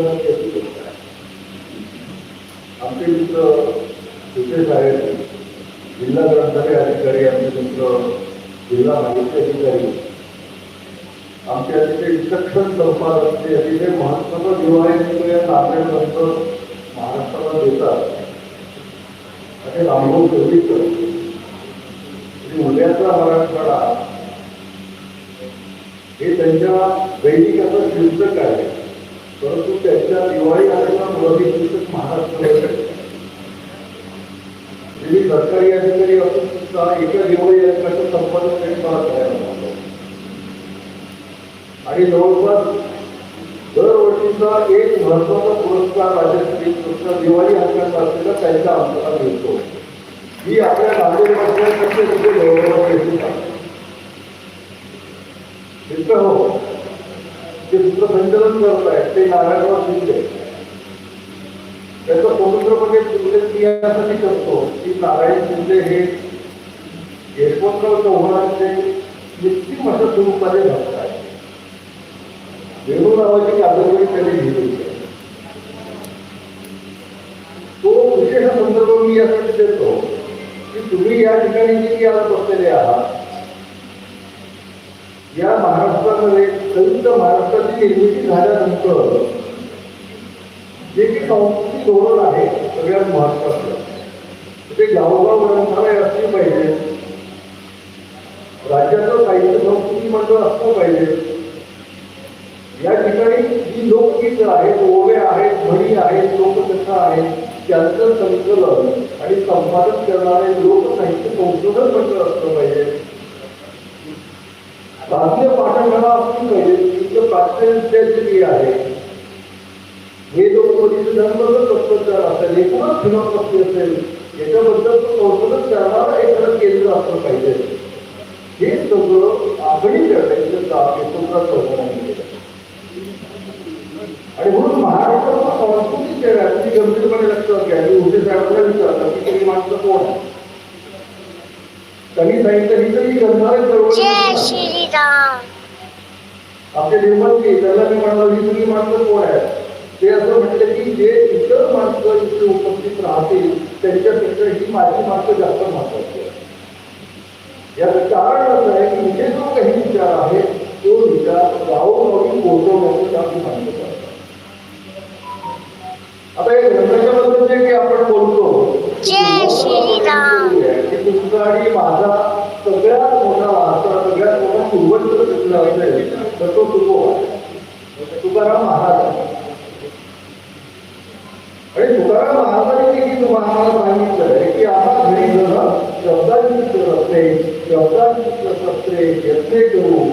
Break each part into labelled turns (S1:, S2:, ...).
S1: आमचे मित्र विशेष आहेत. जिल्हा ग्रंथालय अधिकारी आमचे मित्र जिल्हा माहिती अधिकारी. आमचे अतिशय विचक्षण संपादक ते अतिशय महत्वाचं दिवाळी या नागरिक ग्रंथ महाराष्ट्राला देतात. असे रामभाऊ देवीकर आणि उद्याचा मराठवाडा हे त्यांच्या वैदिकाचं शीर्षक आहे. परंतु त्यांच्या दिवाळी आलेला मुळावी शीर्षक महाराष्ट्र मी सरकारी अधिकारी असून सुद्धा एका दिवाळी अंकाचं संपादन त्यांनी मला करायला लावलं. आणि जवळपास दरवर्षीचा एक महत्त्वाचा पुरस्कार राज्यातील पुरस्कार दिवाळी हक्काचा असलेला त्यांच्या अंकाला मिळतो. ही आपल्या नांदेडमध्ये तिथे गौरव घेतली मित्र हो ते संचलन करत आहेत ते नारायणराव शिंदे. त्याचं पवित्रपणे म्हणजे उल्लेख मी यासाठी करतो की नारायण शिंदे हे यशवंतराव चव्हाणांचे निश्चित असं स्वरूपाने भक्त आहे वेणू नावाची कादंबरी त्यांनी लिहिली. तो विशेष संदर्भ मी यासाठी देतो की तुम्ही या ठिकाणी जी आज बसलेले आहात या महाराष्ट्रामध्ये संयुक्त महाराष्ट्राची निर्मिती झाल्यानंतर जे की सांस्कृतिक धोरण आहे सगळ्यात महत्वाचं ते गावगाव ग्रंथालय असले पाहिजे. राज्याचं साहित्य संस्कृती मंडळ असलं पाहिजे. या ठिकाणी जी लोकगीत आहेत ओव्या आहेत म्हणी आहेत लोककथा आहेत त्यांचं संकलन आणि संपादन करणारे लोकसाहित्य संशोधन मंडळ असलं पाहिजे. भारतीय पाठशाळा असली पाहिजे तिथं प्राच्य विद्यार्थी आहे हे जो उपदेश धर्मच तत्वज्ञान असेल एकूणच फिलॉसॉफी असेल याच्याबद्दल तो संशोधन करणारा एखादं केंद्र असलं पाहिजे. हे सगळं आघाडी करण्याचं काम एकत्र चौकडाने आणि म्हणून महाराष्ट्राचा सांस्कृतिक गंभीरपणे लक्षात घ्या. मी उद्या साहेबांना विचारलं की तुम्ही माणसं कोण आहे? त्यांनी सांगितलं ही तरी ग्रंथालय चळवळ
S2: जय श्रीराम।
S1: आपले निर्माते त्याला मी म्हणालो ही सगळी माणसं कोण आहे ते असं म्हटलं की जे इतर माणसं इथे उपस्थित राहतील त्यांच्यापेक्षा ही माझी माणसं जास्त महत्वाची आहे याचं कारण असं आहे की इथे जो काही विचार आहे तो विचार गावोगावी पोहोचवण्याचं काम मी सांगत आहे आता या ग्रंथाच्या बद्दल जे काही आपण बोलतो
S2: जय श्रीराम.
S1: की आणि माझा सगळ्यात मोठा वारसा सगळ्यात मोठा पूर्वज जर तर तो तुको. तुकाराम महाराज. आणि तुकाराम महाराजांनी देखील तुम्हाला आम्हाला सांगितलं की आम्हा घरी जर शब्दांची रस्ते शब्दांची शस्त्रे यत्ने करू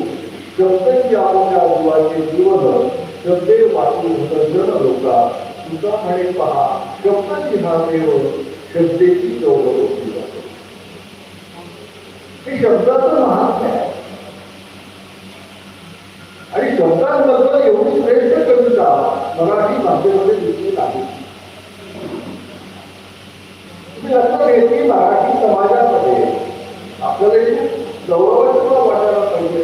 S1: शब्दांची आपल्या मुलाचे जीवन शब्दे वाचून जन लोका तुझा म्हणे पहा शब्दांची हा देव शब्देची गौरव होती जाते हे शब्दाचं महात्म्य आहे. आणि शब्दांबद्दल एवढी श्रेष्ठ कविता मराठी भाषेमध्ये दिसली नाही तुम्ही लक्षात घेत की मराठी समाजामध्ये आपल्याला एक गौरवास्पद वाटायला पाहिजे.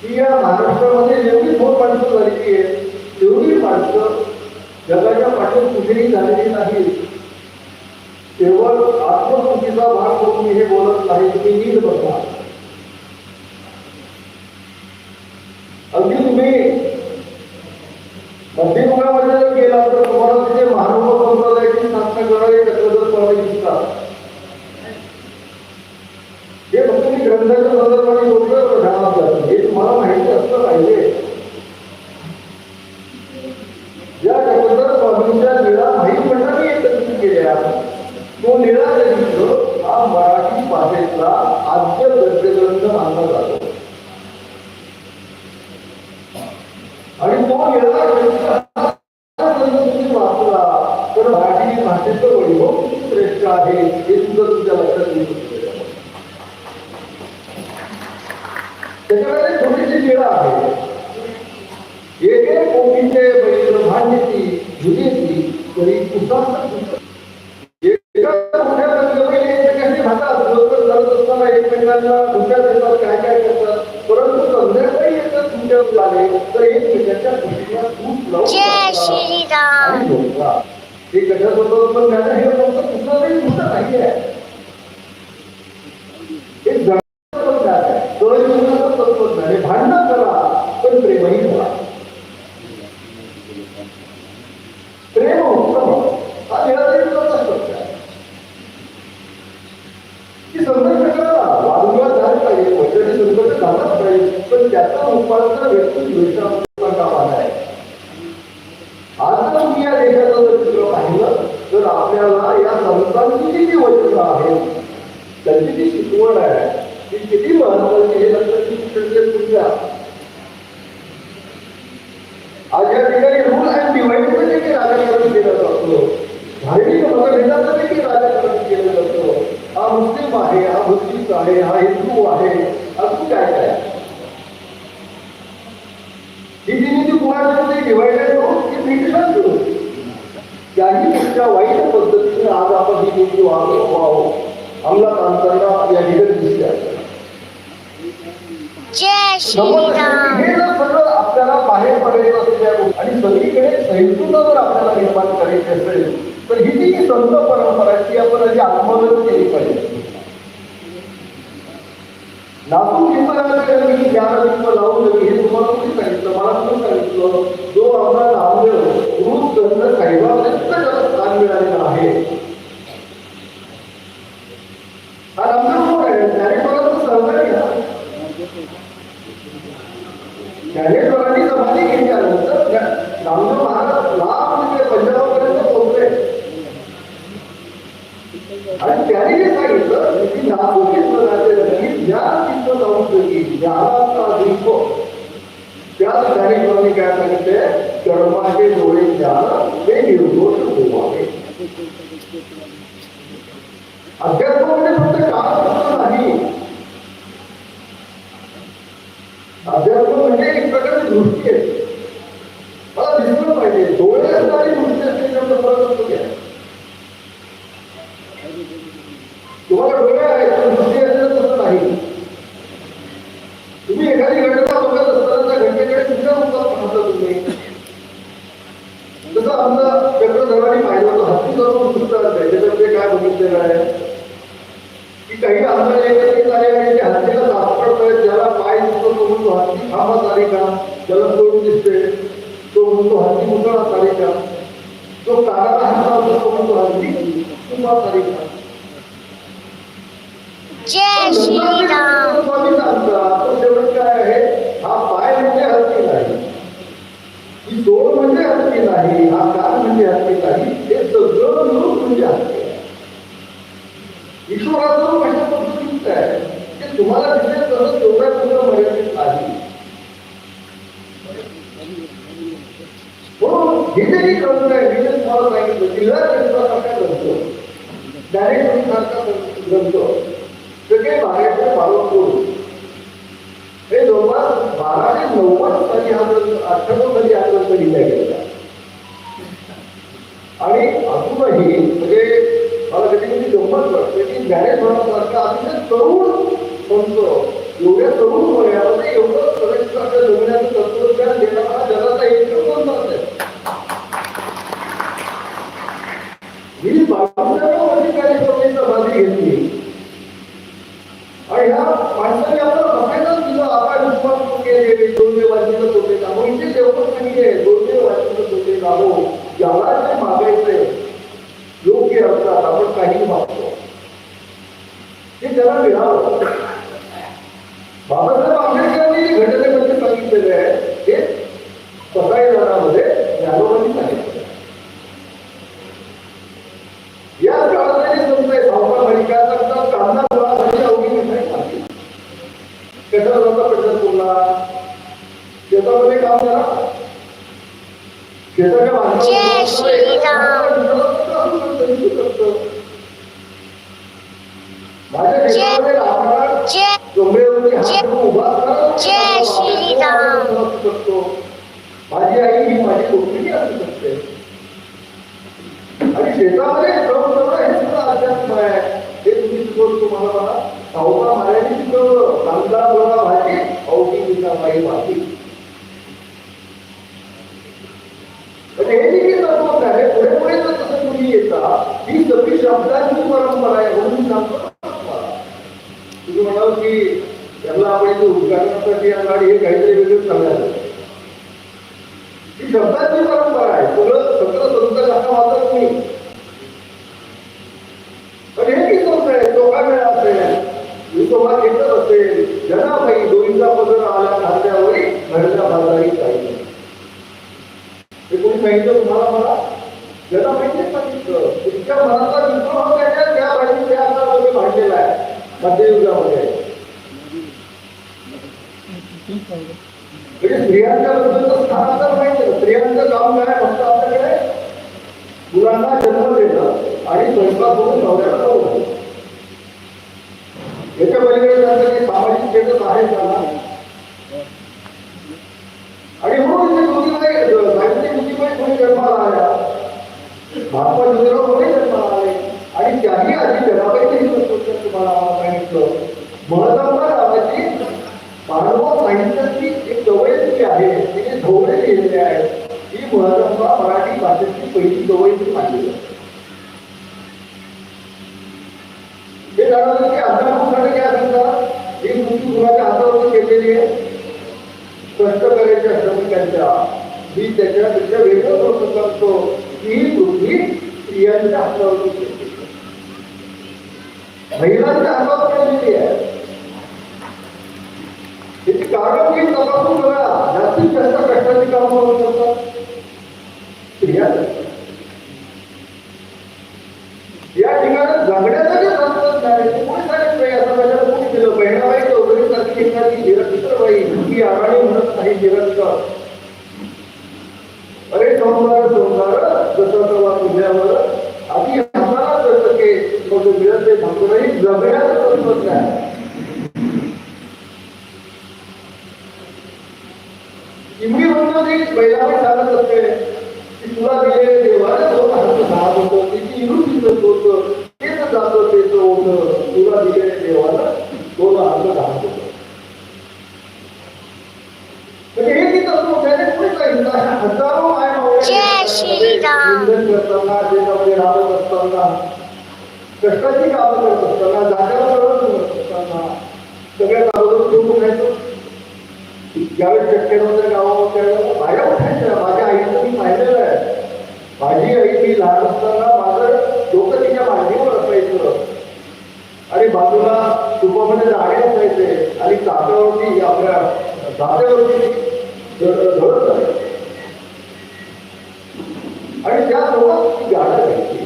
S1: की या महाराष्ट्रामध्ये जेवढी थोर माणसं झालेली आहेत तेवढी माणसं जगाच्या पाठीवर कुठेही झालेली नाहीत. केवळ आत्मस्तुतीचा भाग करून हे बोलत नाही तुम्ही नीट बघा. अगदी तुम्ही मध्ययुगामध्ये जर गेला तर तुम्हाला तिथे महानुभव संप्रदायाची स्थापना करणारे चक्रधर स्वामी दिसतात. हे फक्त मी ग्रंथाच्या संदर्भाने बोलतोय ध्यानात हे तुम्हाला माहिती असलं पाहिजे. या चक्रधर स्वामींच्या वेळा माहीत मंडळी एकत्रित केल्या तो लीळा ग्रंथ हा मराठी भाषेतला आद्य गद्यग्रंथ मानला जातो आणि तो लीळा ग्रंथ हा ग्रंथ तुम्ही वाचला तर मराठी भाषेचं वैभव किती श्रेष्ठ आहे हे सुद्धा तुमच्या लक्षात येऊ शकते त्याच्यामध्ये छोटीशी लीळा आहे एक एक कोटीचे बैल भांडीची झुलीची तरी कुसात एका मोठ्या रंगवेळी एकमेकांशी भांडतात बरोबर करत असताना एकमेकांना धोक्यात देतात काय काय करतात परंतु संध्याकाळी एकदा तुमच्या आले तर एकमेकांच्या खुशीला खूप लावून
S2: जय श्रीराम
S1: आणि झोपला हे कशासोबत पण ज्ञान हे फक्त कुठलं तरी गोष्ट नाही आहे हे जगाचं ज्ञान आहे कळयुगाचं तत्वज्ञान आहे भांडण करा पण प्रेमही करा प्रेम उत्तम हा देहाचा सत्य आहे की संघर्ष करा वादविवाद झाले पाहिजे वैचारिक संघर्ष झालाच पाहिजे पण त्याचा रूपांतर व्यक्ती द्वेषात्मक कामा आहे आता तुम्ही या देशाचं जर चित्र पाहिलं तर आपल्याला या संतांची जी जी वचनं आहेत त्यांची जी शिकवण आहे ती किती महत्वाची हे लक्षात घेतलं तुमच्या आज या ठिकाणी रूल अँड डिवाइडचं देखील राजकारण केलं जातं धार्मिक मतभेदाचं देखील राजकारण केलं जातं हा मुस्लिम आहे हा मुस्लिम आहे हा हिंदू आहे असं काय काय ही जी नीती कुणाच्यामध्ये डिवायडेड ती ब्रिटिशात करू त्याही पेक्षा वाईट पद्धतीने आज आपण ही नीती वाढव अंमलात आणताना या ठिकाणी हे जर सगळं आपल्याला बाहेर पडायचं असेल आणि सगळीकडे सहिष्णुता जर आपल्याला निर्माण करायची असेल तर ही जी संत परंपरा आहे ती आपण आधी आत्मोदन केली पाहिजे. नातू मी ज्ञानदीप लावून सांगितलं मला कोणी सांगितलं जो आपला त्याला स्थान मिळालेलं आहे. हा कोण आहे? ज्ञानेश्वरांनी समाधी घेतल्यानंतर महाराज म्हणजे पंजाबापर्यंत पोहोचले. आणि त्याने जे सांगितलं की नागपूर चिंतनाचे की ज्या चिंतन औषधी ज्ञानाचा दीप त्याच ज्ञानेश्वरांनी काय सांगितले कर्माचे डोळे ज्ञान हे निर्दोष होवावे अध्यात्म तो म्हणतो हत्ती खांबात आली का ज्याला दिसते तो म्हणतो हत्ती मुसळात आली का जो कानाला हात लावतो तो म्हणतो हत्ती कुंभात आली का
S2: जय श्रीराम
S1: स्वामी सांगतात तो शेवट काय आहे हा पाय म्हणजे हत्ती नाही ही तोड म्हणजे हत्ती नाही हा कान म्हणजे हत्ती नाही हे सगळं मिळून म्हणजे हत्ती ईश्वराचं अशा पद्धतीचं आहे की तुम्हाला दिसेल तसं तेवढ्या हे जे काही ग्रंथ आहे मी जे तुम्हाला सांगितलं जिल्हा ग्रंथासारखा ग्रंथ डायरेक्ट सारखा ग्रंथ सगळे बाहेरचे करू हे जवळपास बारा ते नव्वद साली हा ग्रंथ अठ्ठावन्न साली हा ग्रंथ लिहिला गेला आणि अजूनही म्हणजे मला कधी कधी गंमत वाटते की ज्ञानेश्वरांसारखा अतिशय तरुण संत एवढ्या तरुण वयामध्ये एवढं श्रेष्ठ असं जगण्याचं तत्वज्ञान देणारा हा जगाचा एकच कोण असेल. मी घेतली आणि ह्या माणसाने आपल्याला बघायलाच आपण विश्वास केले दोन देव इथे दोन देव वाचलं होते का जे मागायचंय योग्य अर्थात आपण काही मागतो ते त्याला मिळावं बाबासाहेब आंबेडकरांनी जे घटनेमध्ये सांगितलेले आहे ते पसायदानामध्ये ज्ञानोबांनी सांगितलं या काळात जे संत आहे भावना मालिका सांगतात कांदा मुळासाठी अवघी मिठाई खाते कसा जाता पंढरपूरला शेतामध्ये काम करा. शेताच्या. माझ्या डोंगरेवरती हात उभा. असू शकतो. माझी आई ही माझी गोष्टी असू शकते. आणि शेतामध्ये करणं हे सुद्धा अध्यात्म आहे. हे तुम्ही शिकवलं तुम्हाला मला सावका महाराजांनी शिकवलं. कांदा गोळा भाजी अवघी पिका बाई भाजी म्हणजे जे आहे पुढे पुढे जर तसं तुम्ही येता ही सगळी शब्दांची परंपरा आहे म्हणून सांगतो तुम्ही म्हणाल की त्यांना आपण इथे उद्घाटनासाठी आणणार हे काहीतरी वेगळं सांगायला ही शब्दांची परंपरा आहे सगळं सगळं संत कसा वाचत नाही पण हे की संत आहे चोखा वेळा असेल विसोबा घेतच असेल जनाबाई दोरीचा पदर आला खात्यावरी घरच्या बाजारी काही पाहिजे तुम्हाला मला? ज्याला जनाबाईने सांगितलं इतक्या मनाचा विद्रोह काय आहे, त्या बाजूने त्या आता तुम्ही भांडलेला आहे. मध्ययुगामध्ये. म्हणजे स्त्रियांच्या बद्दलचं स्थान आपल्याला माहिती स्त्रियांचं काम काय फक्त आपल्याकडे मुलांना जन्म देणं आणि स्वयंपाक करून नवऱ्याला जाऊ याच्या पलीकडे त्यांचं काही सामाजिक स्टेटस आहे का आणि म्हणून ते ज्योतिबाई सावित्री ज्योतिबाई कोणी जन्माला आल्या? महात्मा ज्योतिराव कोणी जन्माला आले? आणि त्याही आधी जनाबाईचेही तत्वज्ञान तुम्हाला सांगितलं. महत्त्वाचा नावाची मानव साहित्याची एक कवयित्री आहे तिने धोरणे लिहिलेले आहे. ही महत्वा मराठी भाषेची पहिली कवयित्री मानली जाते. हे जाणवलं की अंतर्मुखाने काय सांगतात ही कृती गुणाच्या हातावरती केलेली आहे? कष्ट मी त्याच्यापेक्षा वेगळं करू शकतो की ही पृथ्वी स्त्रियांच्या हातावर महिलांच्या हातावर केलेली आहे. कारण की तपासून बघा. जास्तीत जास्त कष्टाची काम करू शकतात. स्त्रिया या ठिकाणी जगण्यासाठी तंत्रज्ञान आहे. कोणी सांगत नाही असं त्याच्यात कोणी दिलं बहिणाबाई चौधरी सारखी एखादी निरक्षरबाई ही आघाडी म्हणत नाही निरक्षर अरे संसार संसार जसं तेव्हा तुझ्यावर आधी हाताला जसं के मग मिळत ते ठाकूरही जगण्याचं तंत्रज्ञान आहे. चिमणी म्हणतो की बैलाने सांगत असते की तुला दिलेले देवाने दोन हात दहा होतं तिची इरू तिथं होतं तेच जातं तेच होतं तुला दिलेले देवानं दोन हात दहा होतं म्हणजे हे की तत्व त्याने पुढे सांगितलं अशा हजारो माय
S2: जय श्रीराम.
S1: करताना शेतामध्ये राहत असताना कष्टाची कामं करत असताना जागेला करत असताना सगळ्यात अगोदर तो उठायचो ज्यावेळेस शक्यनंतर गावामध्ये त्यावेळेला माझ्या उठायच्या माझ्या आईचं मी पाहिलेलं आहे माझी आई मी लहान असताना माझं डोकं तिच्या मांडीवर असायचं आणि बाजूला तुपामध्ये दाणे असायचे आणि चाकावरती आपल्या दात्यावरती धरत जायचे आणि त्या सोबत ती गाणं गायची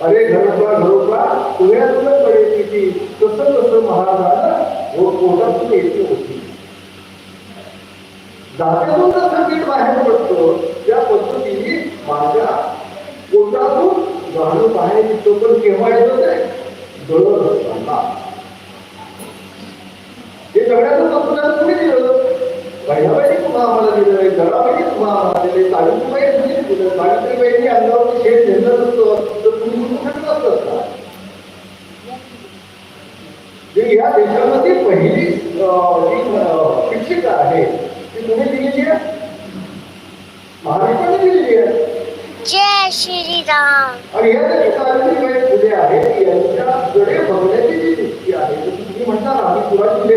S1: अरे घरोबा घरोबा पुण्यातूनच पडे किती कसं कसं महाराजानं पोटातून येते होती. दात्यातून जसं पीठ बाहेर पडतो त्या पद्धतीने माझ्या पोटातून गाणं बाहेर येतो पण केव्हा येतो ते? गळत हे सगळ्याचं तत्वज्ञान कुणी दिलं बहिणाबाईने पुन्हा आम्हाला दिलं घराबाईने पुन्हा आम्हाला दिले सावित्रीबाई दिले दिलं सावित्रीबाईंनी अंगावरती शेत घेतलं नसतं तर तुम्ही कुठे असतात का जे या देशामध्ये पहिली जी शिक्षिका आहे ती तुम्ही दिलेली आहे महाराष्ट्राने दिलेली आहे
S2: जय श्रीराम।
S1: आणि या सावित्रीबाई फुले आहेत यांच्याकडे बघण्याची जी दृष्टी आहे तुम्ही म्हणता आम्ही सुरुवात फुले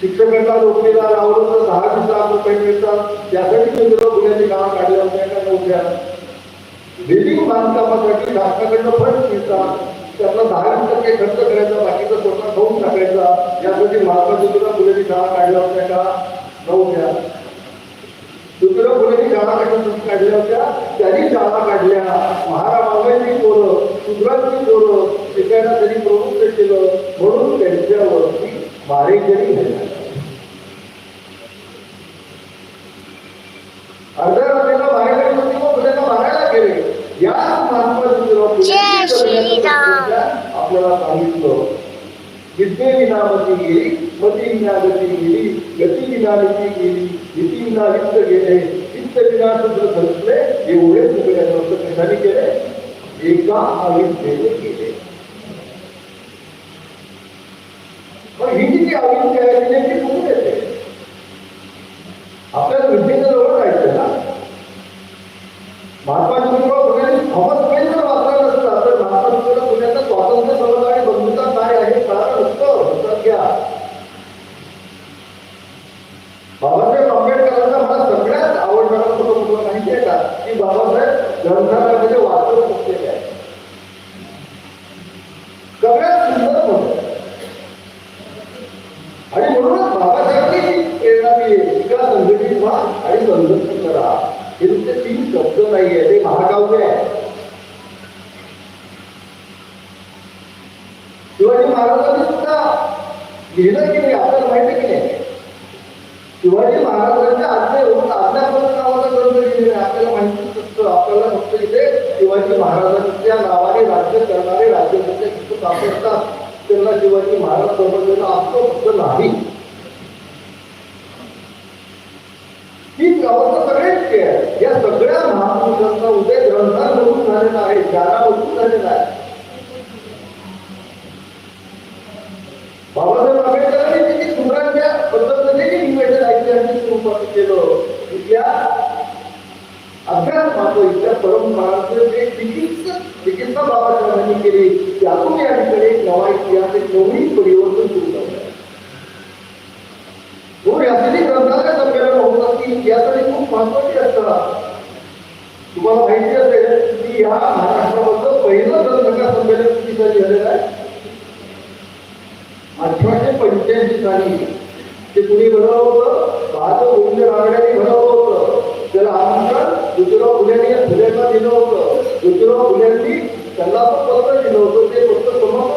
S1: शिक्षकांना नोकरीला लावलं तर दहा वीस लाख रुपये मिळतात. त्यासाठी ज्योतिराव फुलेंनी शाळा काढल्या होत्या का नव्हत्या बिल्डिंग बांधकामासाठी शासनाकडनं फंड मिळतात. त्यातला दहा वीस टक्के खर्च करायचा बाकीचा स्वतः खाऊन टाकायचा. यासाठी महात्मा ज्योतिराव फुलेची शाळा काढल्या होत्या का? नव्हत्या ज्योतिराव फुलेची शाळा कशासाठी काढल्या होत्या? त्यांनी शाळा काढल्या. महारामांची पोरं शूद्रांची पोरं शिकायला त्यांनी प्रवृत्त केलं. म्हणून त्यांच्यावरती मारेकरी झाल्या अर्ध्या रात्रीला मारेकरी होती मग फुलेंना मारायला गेले. या महात्मा. आपल्याला सांगितलं मती गेली मती विना गती गेली गती विना नीती गेली नीती विना वित्त गेले वित्त विना सूत्र संपले एवढे सगळे कशाने केले एका अविद्येने केले पण ही जी अविद्या आहे ती नेमकी कुठून येते आपल्याला विद्येच्या जवळ जायचं ना महात्मा ज्योतिराव फुलेंनी थॉमस पेन जर वाचला नसता तर महात्मा ज्योतिराव फुलेंचा स्वातंत्र्य समज आणि बंधुता काय आहे कळालं नसतं लक्षात घ्या बाबासाहेब आंबेडकरांचा मला सगळ्यात आवडणारा फोटो तुम्हाला माहिती आहे का की बाबासाहेब ग्रंथालयामध्ये वाचत असलेले आहे सगळ्यात सुंदर फोटो आणि म्हणूनच बाबासाहेबांनी जी प्रेरणा दिली एका संघटित व्हा आणि संघर्ष करा हे तुमचे तीन शब्द नाहीये ते महाकाव्य आहे शिवाजी महाराजांनी सुद्धा लिहिलं की नाही आपल्याला माहिती की नाही शिवाजी महाराजांच्या आज्ञेवरून आज्ञापत्र नावाचा ग्रंथ लिहिलेला आहे. आपल्याला माहिती असतं आपल्याला फक्त इथे शिवाजी महाराजांच्या नावाने राज्य करणारे राज्यकर्ते फक्त सापडतात त्यांना शिवाजी महाराज समजलेलं असतो फक्त नाही. ही अवस्था सगळेच आहे. या सगळ्या महापुरुषांचा उदय ग्रंथांमधून झालेला आहे ज्ञानामधून झालेला आहे. बाबासाहेब ऐतिहासिक स्वरूपात केलं. इथल्या अध्यात्माचं इथल्या परंपरांचं जे चिकित्सा चिकित्सा बाबासाहेबांनी केली त्यातून या ठिकाणी नवा इतिहास एक नवीन परिवर्तन सुरू झालं. म्हणून यासाठी ग्रंथालय संमेलन होत असतील इतिहासाने खूप महत्वाची असतात तुम्हाला माहिती असेल की या महाराष्ट्रामधलं पहिलं ग्रंथकार संमेलन किती साली झालेलं आहे? अठराशे पंच्याऐंशी साली. ते कुणी बनवलं होतं. बहादूर गोविंद रानड्यांनी बनवलं होतं त्याला आमंत्रण ज्योतिराव फुल्यांनी फुल्यांना दिलं होतं. ज्योतिराव फुल्यांनी त्यांना पण पत्र दिलं होतं. ते फक्त समोर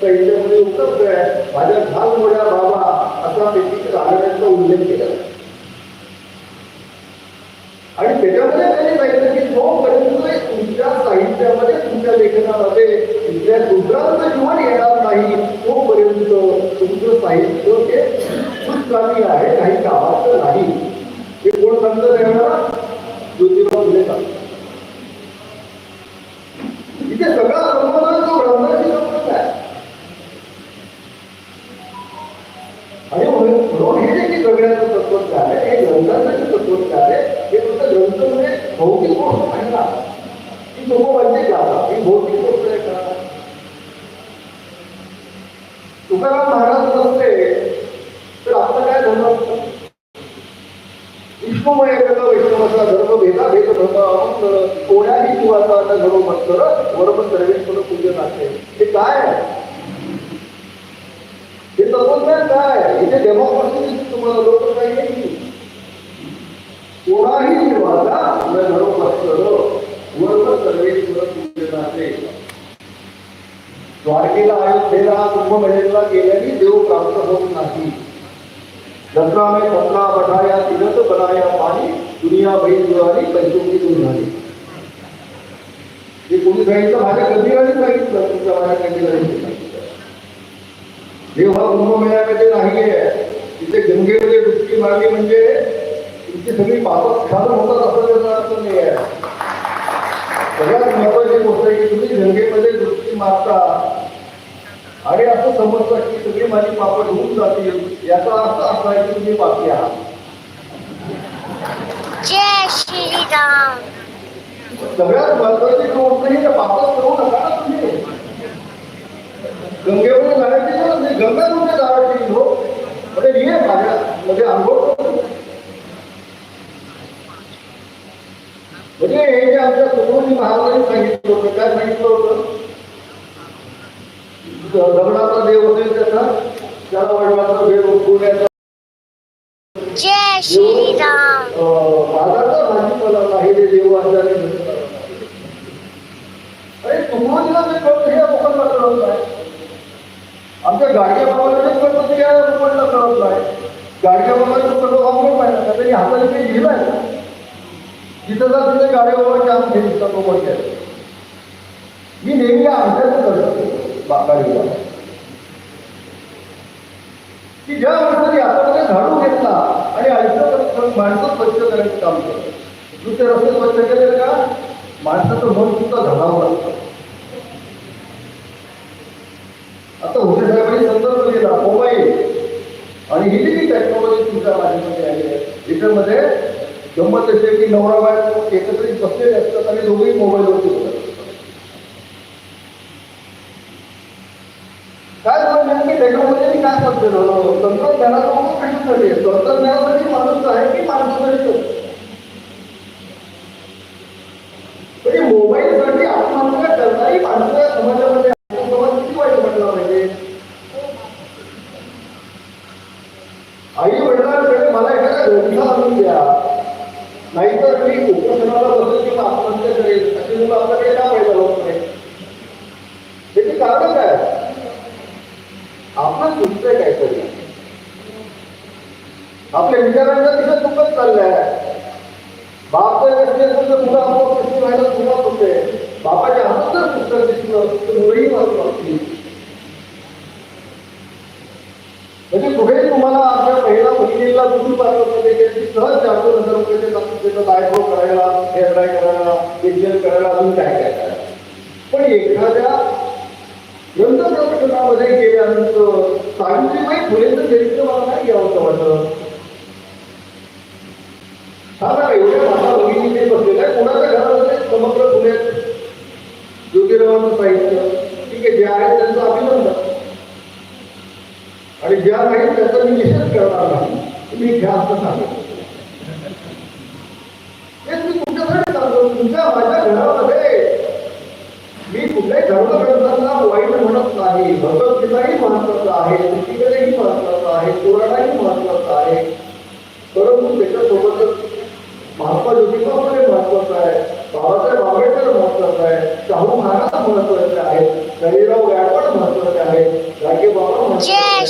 S1: साहित्यामध्ये उपलब्ध आहे माझ्या झाल मोठ्या बाबा असा त्यांनी रानड्यांचा उल्लेख केला. आणि त्याच्यामध्ये त्यांनी सांगितलं की जोपर्यंत तुमच्या साहित्यामध्ये तुमच्या लेखनामध्ये तुमच्या शूद्रांचं जीवन येणार नाही तोपर्यंत तुमचं साहित्य ते सुस्कामी आहे काही कामाचं नाही. हे कोण सांगतं त्यावेळेला ज्योतिबा फुले सांगतात इथे सगळा संबंध तो ग्रंथाशी संबंध आहे. आणि म्हणून हे जे की सगळ्यांचं तत्वज्ञान आहे हे ग्रंथाचं जे तत्वज्ञान आहे हे फक्त ग्रंथ म्हणजे भौतिक गोष्ट नाही ना. ही लोक म्हणजे का ही भौतिक गोष्ट आहे. का तुकाराम महाराज नसते तर आपलं काय धर्म असतं विष्णुमय जग वैष्णवाचा धर्म भेदा भेद धर्म अमंत कोण्याही जीवाचा आता धर्म मंतर वर्म सर्वेश्वर पूजन असेल हे काय? हे तत्वज्ञान काय? आहे? इथे डेमोक्रेसी तुम्हाला लोकशाही नाही. कोणाही जीवाचा न धर्म मंतर वर्म सर्वेश्वर पूजन असेल द्वारकेला अयोध्येला कुंभमेळेला गेल्याने देव प्राप्त होत नाही. गंगा में कपड़ा बढ़ाया तीरथ बनाया पानी दुनिया भरी जुळाली पंचमुखी दूर झाली हे कोणी सांगितलं? माझ्या कधीराने सांगितलं? तुमच्या माझ्या कधीराने सांगितलं? देव हा कुंभमेळ्यामध्ये नाहीये तिथे गंगेमध्ये डुबकी मारली म्हणजे तुमची सगळी पापं क्षालन होतात असं त्याचा अर्थ नाही आहे सगळ्यात महत्वाची गोष्ट आहे की तुम्ही गंगेमध्ये डुबकी मारता. आणि असं समजता की सगळी माझी पापं धुवून जातील याचा अर्थ असा आहे की तुम्ही पापी आहात.
S2: जय श्रीराम.
S1: सगळ्यात महत्वाची गोष्ट ही पापात करू नका ना तुम्ही. गंगेवर जाण्याची गरज नाही गंगा तुमच्या येईल हो म्हणजे ये माझ्या मध्ये अनुभव. म्हणजे हे जे आमच्या सुखोजी महाराजांनी सांगितलं होतं काय सांगितलं होतं? दगडाचा देव असेल त्याचा. त्याला वडिलाचा देव उठवण्याचा
S2: जय श्रीराम.
S1: बाजारचा भाजीपाला ते देव असल्याने अरे तुम्हाला जे कळतं हे लोकांना कळत नाही. आमच्या गाडग्या बाबाला जे कळतं ते या लोकांना कळत नाही. गाडग्या बाबाचं सगळं वापरून पाहिजे त्यांनी हाताने काही लिहिलं आहे जिथं जा तिथे गाड्या बाबाच्या आम घेतला तो मी नेहमी आमच्याच करतो. बाकारीला की ज्या माणसाने हातामध्ये झाडू घेतला आणि आयुष्यात माणसं स्वच्छ करायचं काम केलं. दुसरे रस्ते स्वच्छ केले का? माणसाचं मन सुद्धा झाडावं लागतं आता होते साहेबांनी संदर्भ दिला मोबाईल. आणि ही जी टेक्नॉलॉजी तुमच्या माझ्यामध्ये आली आहे याच्यामध्ये गंमत अशी की नवरा बायको एकत्रित बसलेले असतात आणि दोघेही मोबाईलवरती बोलत असतात काय झालं नेमकी काय म्हणतो तंत्रज्ञानाचा उपयोग कशासाठी तंत्रज्ञानासाठी माणूस आहे की माणसासाठी म्हणजे मोबाईलसाठी आत्महत्या करणारी माणसं या समाजामध्ये आहेत. समाज किती वाईट म्हटला पाहिजे आई वडिलांकडे मला एखादा ग्रंथ आणून द्या नाहीतर मी उपोषणाला बसेल किंवा आत्महत्या करेल अशी मुलं आपल्याकडे का पाहिजे होत नाही त्याची कारण काय आपण चुकतंय काहीतरी आपल्या विचारांचा तिथं चुकत चाललंय बाप जर व्यक्ती असेल तर मुलं आपोआप कशी व्हायला सुरुवात होते बापाच्या हातात जर पुस्तक दिसलं तर मुलंही वाचू लागतील म्हणजे कुठेही तुम्हाला आपल्या पहिल्या बहिणीला कुठून पाठवत की सहज चारशे हजार रुपयाचे त्याचं बायको करायला हेअर ड्राय करायला फेशियल करायला अजून काय काय करायला पण एखाद्या ग्रंथ प्रदर्शनामध्ये गेल्यानंतर सावित्रीबाई फुलेचं चरित्र मला नाही घ्यावं वाटत हा ना एवढ्या माझ्या भगिनी ते बसलेल्या आहे कोणाच्या घरामध्ये समग्र फुले ज्योतिरावांचं साहित्य ठीक आहे जे आहे त्यांचं अभिनंदन आणि ज्या नाही त्याचा मी निषेध करणार नाही तुम्ही घ्या असं सांगेल तेच मी तुमच्यासाठी सांगतो तुमच्या माझ्या घरामध्ये मी कुठल्याही धर्मग्रंथांना वाईट म्हणत नाही भगवद्गीताही महत्वाचं आहे ऋषिकडेही महत्वाचं आहे पुराणाही महत्वाचं आहे परंतु त्याच्यासोबतच महात्मा ज्योतिबा फुले महत्वाचं आहे बाबासाहेब आंबेडकर महत्वाचं आहे शाहू महाराज महत्त्वाचे आहेत शरीराव गायकवाड महत्त्वाचे आहेत राखे बाबा
S2: महत्त्वाचे
S1: आहेत.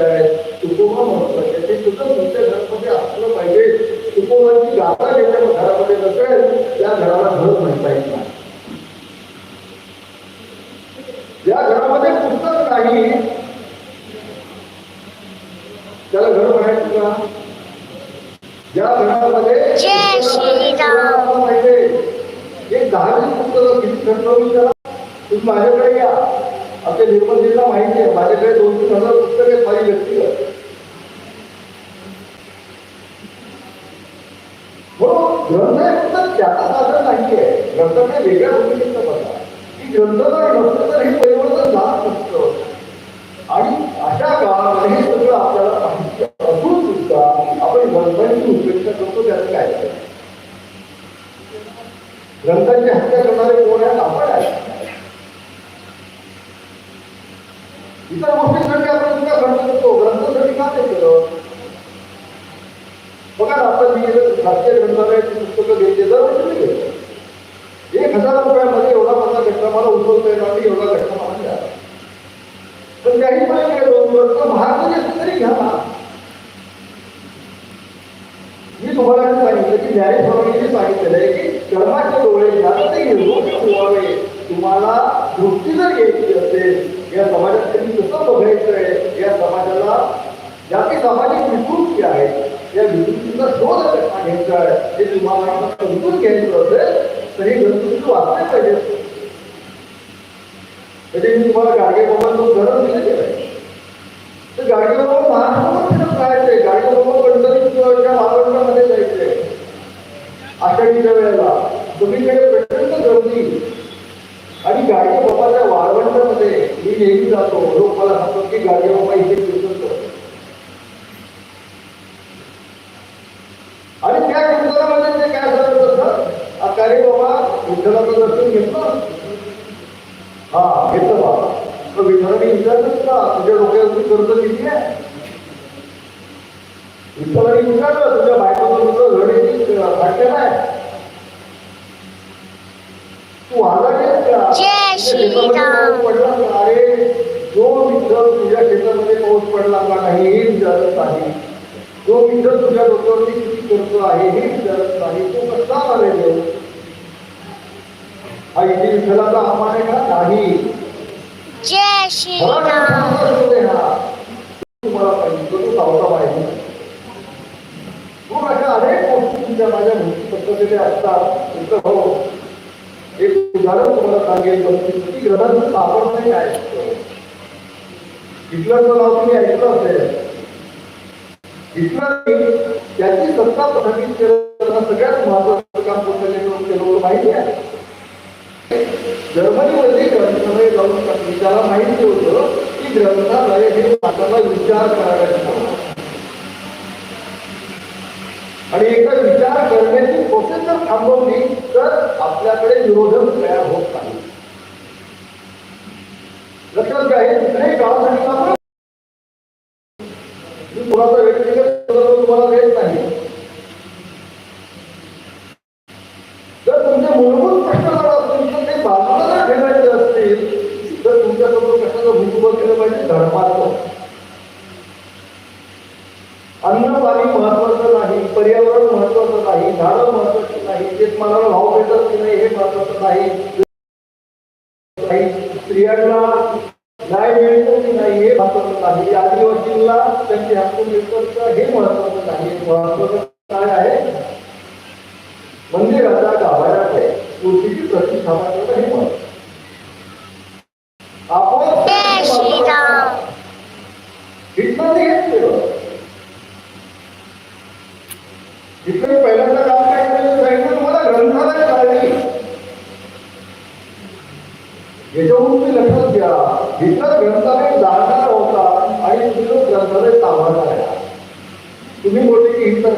S1: आहेत तुकोबा महत्त्वाचे. ते सुद्धा तुमच्या घरामध्ये असलं पाहिजे तुकोबांची गाथा ज्याच्या घरामध्ये नसेल त्या घराला घर म्हणता येत नाही ज्या घरामध्ये पुस्तक नाही. त्याला घर म्हणायचं का? ज्या घरामध्ये आहे, एक दहा पुस्तकं तुम्ही माझ्याकडे या. आपल्या निर्बंधीला माहिती आहे माझ्याकडे दोन तीन हजार पुस्तक आहेत माझी व्यक्तिगत. म्हणून ग्रंथ हे फक्त त्याचा साधन नाहीये. ग्रंथ काही वेगळ्या भूमिकेचं बघा की ग्रंथ जर तर हे लाभ जात आणि अशा काळामध्ये हे सगळं आपल्याला माहिती असून सुद्धा आपण ग्रंथांची उपेक्षा करतो त्याचं काय? ग्रंथांची हत्या करणारे कोण आहेत? आपण आहे इतर गोष्टींसाठी आपण सुद्धा ग्रंथ करतो ग्रंथासाठी का ते केलं बघा ना आता मी राष्ट्रीय ग्रंथालयाची पुस्तकं घेतली दरवर्षी मी घेतो एक हजार रुपयामध्ये एवढा माझा घटना मला उचलता येणार नाही एवढा घटना मला द्या पण काही पण काय दोन वर्ष तरी मी तुम्हाला सांगितलं की सांगितलेलं आहे की कर्माचे डोळे जास्त तुम्हाला दृष्टी जर घ्यायची असेल या समाजात त्यांनी कसं बघायचं आहे या समाजाला ज्या काही सामाजिक विकृती आहेत या विकृतीचा शोध घ्यायचा आहे हे तुम्हाला समजून घ्यायचं असेल तर हे ग्रंथ वाचले पाहिजे म्हणजे मी तुम्हाला गाडगे तो गरज दिलेलं आहे. तर गाडगे बाबा महाराष्ट्रामध्ये जायचंय गाडगे बाबा पंढरीच्या महाराष्ट्रामध्ये जायचंय आषाढीच्या वेळेला. तुम्हीकडे प्रचंड गर्दी. आणि गाडगे बाबाच्या वाळवंटामध्ये मी नेहमी जातो. लोक मला सांगतात की गाडगे बाबा इथे कीर्तन करतो आणि त्या कीर्तनामध्ये ते काय सांगत असतात अकारे बाबा विठ्ठलाचं दर्शन घेतलं हा घेतलं बाबा मग विठ्ठलाने विचारलं तुला तुझ्या डोक्यावरती कर्ज किती आहे? विठ्ठलाने विचारलं तुझ्या बायकोचं तुझं वाटलं नाही. तू आला. पडला? अरे जो विठ्ठल तुझ्या शेतामध्ये पाऊस पडला का नाही हे विचारत नाही जो विठ्ठल तुझ्या डोक्यावरती किती खर्च आहे हे विचारत नाही तो कसा आले देव हा इथे विठ्ठलाचा अपमान आहे का? नाही.
S2: जय श्रीराम
S1: तुम्हाला पाहिजे तो सावता पाहिजे अशा अनेक गोष्टी तुमच्या माझ्या पद्धतीने असतात एक उदाहरण तुम्हाला सांगेल की ग्रंथाचं सापड नाही काय हिटलरचं नाव तुम्ही ऐकलं असेल हिटलरने त्याची सत्ता प्रस्थापित केलं सगळ्यात महत्वाचं काम कोणत्या केलं माहिती आहे? जर्मनीमध्ये ग्रंथालय जाऊन टाकली. त्याला माहिती होतं की ग्रंथालय हे माणसाला विचार करायला आणि एकदा विचार करण्याची प्रोसेस जर थांबवली तर आपल्याकडे विरोधक तयार होत नाही. लक्षात घ्या हे कुठल्याही काळासाठी आपण मी कोणाचा व्यक्तिगत संदर्भ तुम्हाला देत नाही जर तुमचे मूलभूत प्रश्न जर असतील तर ते बाजूला जर ठेवायचे असतील तर तुमच्यासमोर कशाचं भूतभूत केलं पाहिजे धडपाचं अन्न पाणी महत्वाचं नाही पर्यावरण महत्वाचं नाही झाडं महत्वाची नाही शेतमालाला भाव भेटत की नाही हे महत्वाचं नाही नाही स्त्रियांना न्याय मिळतो की नाही. हे महत्वाचं नाही आदिवासींना त्यांचे हक्क मिळतात का हे महत्वाचं नाही. महत्वाचं काय आहे? मंदिराचा गाभाऱ्यात आहे. मूर्तीची प्रतिष्ठापना करणं हे महत्वाचं आपण हिटलरने हेच केलं पहिल्यांदा काम काय केलं सांगितलं तुम्हाला ग्रंथालय काढली याच्यावरून तुम्ही लक्षात इतर ग्रंथालय जाणणार होता आणि तुम्ही ग्रंथालय सांभाळणार आहे तुम्ही बोलले की हिटलर